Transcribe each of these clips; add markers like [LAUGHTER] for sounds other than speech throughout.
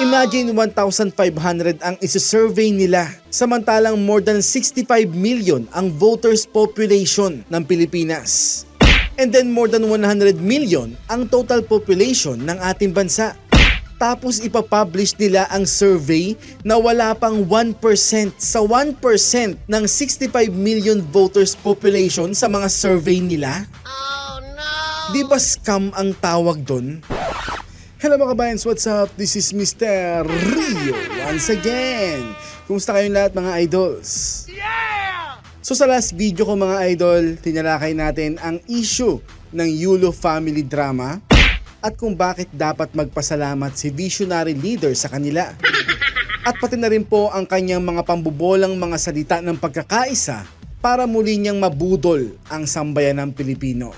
Imagine 1,500 ang isi-survey nila, samantalang more than 65 million ang voters population ng Pilipinas. And then more than 100 million ang total population ng ating bansa. Tapos ipapublish nila ang survey na wala pang 1% sa 1% ng 65 million voters population sa mga survey nila. Di ba scam ang tawag doon? Hello mga kabayans, what's up? This is Mr. Rio once again. Kumusta kayong lahat mga idols? So sa last video ko mga idol, tinalakay natin ang issue ng Yulo family drama at kung bakit dapat magpasalamat si visionary leader sa kanila. At pati na rin po ang kanyang mga pambubolang mga salita ng pagkakaisa para muli niyang mabudol ang sambayan ng Pilipino.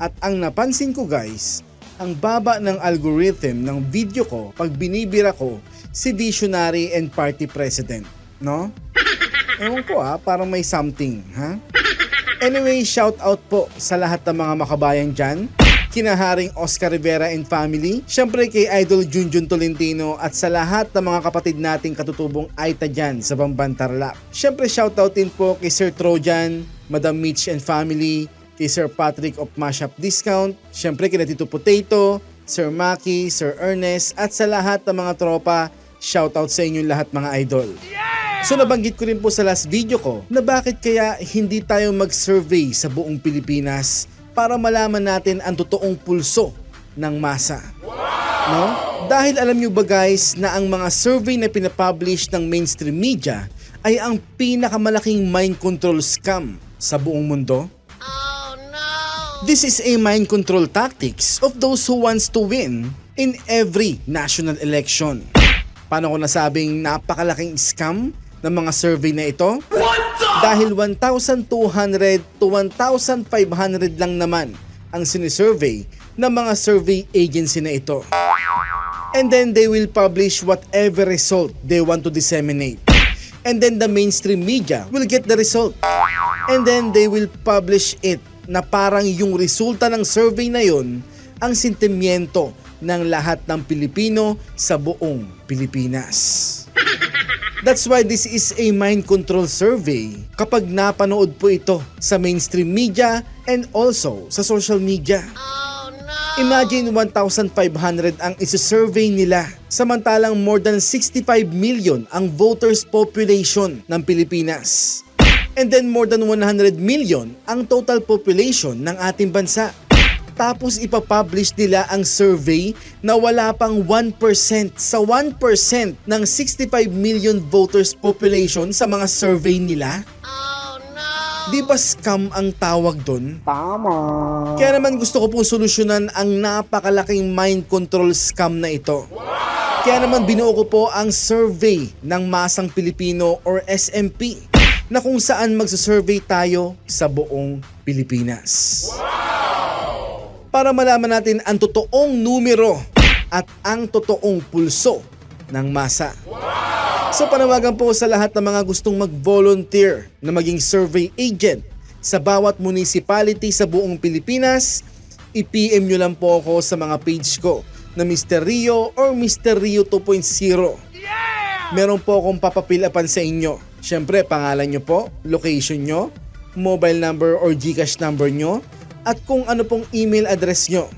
At ang napansin ko guys, ang baba ng algorithm ng video ko pag binibira ko si visionary and party president, no? [LAUGHS] Ewan ko ah, parang may something, ha? Anyway, shout out po sa lahat ng mga makabayan dyan. Kinaharing Oscar Rivera and family. Siyempre kay Idol Junjun Tolentino at sa lahat ng mga kapatid nating katutubong Aita dyan sa Bamban Tarlac. Siyempre shout out din po kay Sir Trojan, Madam Mitch and family, kay Sir Patrick of Mashup Discount, siyempre kay Tito Potato, Sir Maki, Sir Ernest at sa lahat ng mga tropa, shout out sa inyong lahat mga idol. So nabanggit ko rin po sa last video ko na bakit kaya hindi tayo mag-survey sa buong Pilipinas para malaman natin ang totoong pulso ng masa. No? Dahil alam nyo ba guys na ang mga survey na pinapublish ng mainstream media ay ang pinakamalaking mind control scam sa buong mundo? This is a mind control tactics of those who wants to win in every national election. Paano ko nasabing napakalaking scam ng mga survey na ito? Dahil 1,200 to 1,500 lang naman ang sinisurvey ng mga survey agency na ito. And then they will publish whatever result they want to disseminate. And then the mainstream media will get the result. And then they will publish it na parang yung resulta ng survey na yon ang sentimiento ng lahat ng Pilipino sa buong Pilipinas. [LAUGHS] That's why this is a mind control survey kapag napanood po ito sa mainstream media and also sa social media. Imagine 1,500 ang isi-survey nila, samantalang more than 65 million ang voters population ng Pilipinas. And then more than 100 million ang total population ng ating bansa. Tapos ipapublish nila ang survey na wala pang 1% sa 1% ng 65 million voters population sa mga survey nila. Di ba scam ang tawag doon? Tama. Kaya naman gusto ko pong solusyonan ang napakalaking mind control scam na ito. Kaya naman binuo ko po ang survey ng Masang Pilipino or SMP na kung saan magsasurvey tayo sa buong Pilipinas. Para malaman natin ang totoong numero at ang totoong pulso ng masa. So panawagan po sa lahat ng mga gustong mag-volunteer na maging survey agent sa bawat municipality sa buong Pilipinas, i-PM nyo lang po ako sa mga page ko na Mr. Rio or Mr. Rio 2.0. Meron po akong papapilapan sa inyo. Siyempre, pangalan nyo po, location nyo, mobile number or Gcash number nyo, at kung ano pong email address nyo.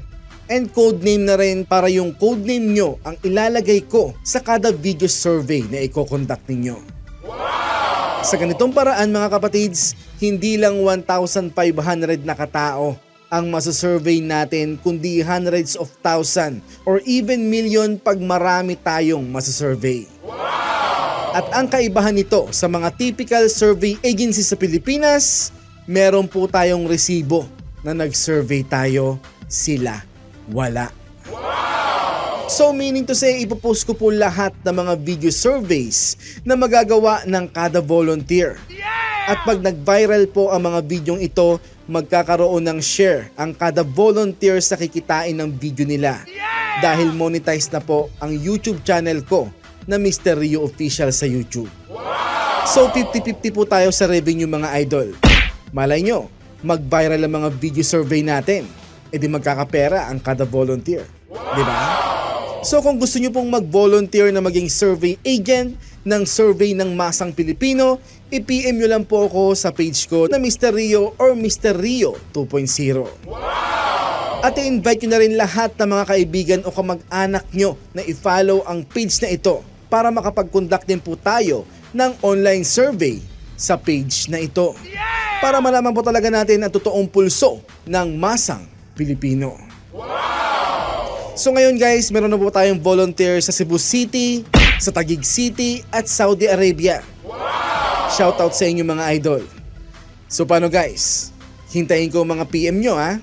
And codename na rin para yung codename nyo ang ilalagay ko sa kada video survey na i-conduct ninyo. Sa ganitong paraan mga kapatids, hindi lang 1,500 na katao ang masasurvey natin kundi hundreds of thousand or even million pag marami tayong masasurvey. At ang kaibahan nito sa mga typical survey agencies sa Pilipinas, meron po tayong resibo na nag-survey tayo, sila wala. So meaning to say, ipopost ko po lahat ng mga video surveys na magagawa ng kada volunteer. At pag nag-viral po ang mga videong ito, magkakaroon ng share ang kada volunteer sa kikitain ng video nila. Dahil monetize na po ang YouTube channel ko na Mr. Rio Official sa YouTube. So 50-50 po tayo sa revenue mga idol. Malay nyo, mag-viral ang mga video survey natin. E di magkakapera ang kada volunteer. Di ba? So kung gusto nyo pong mag-volunteer na maging survey agent ng survey ng masang Pilipino, i-PM nyo lang po ako sa page ko na Mr. Rio or Mr. Rio 2.0. At i-invite nyo na rin lahat ng mga kaibigan o kamag-anak nyo na i-follow ang page na ito para makapag-conduct din po tayo ng online survey sa page na ito. Para malaman po talaga natin ang totoong pulso ng masang Pilipino. So ngayon guys, meron na po tayong volunteer sa Cebu City, sa Taguig City at Saudi Arabia. Shoutout sa inyo mga idol. So paano guys? Hintayin ko mga PM nyo ha?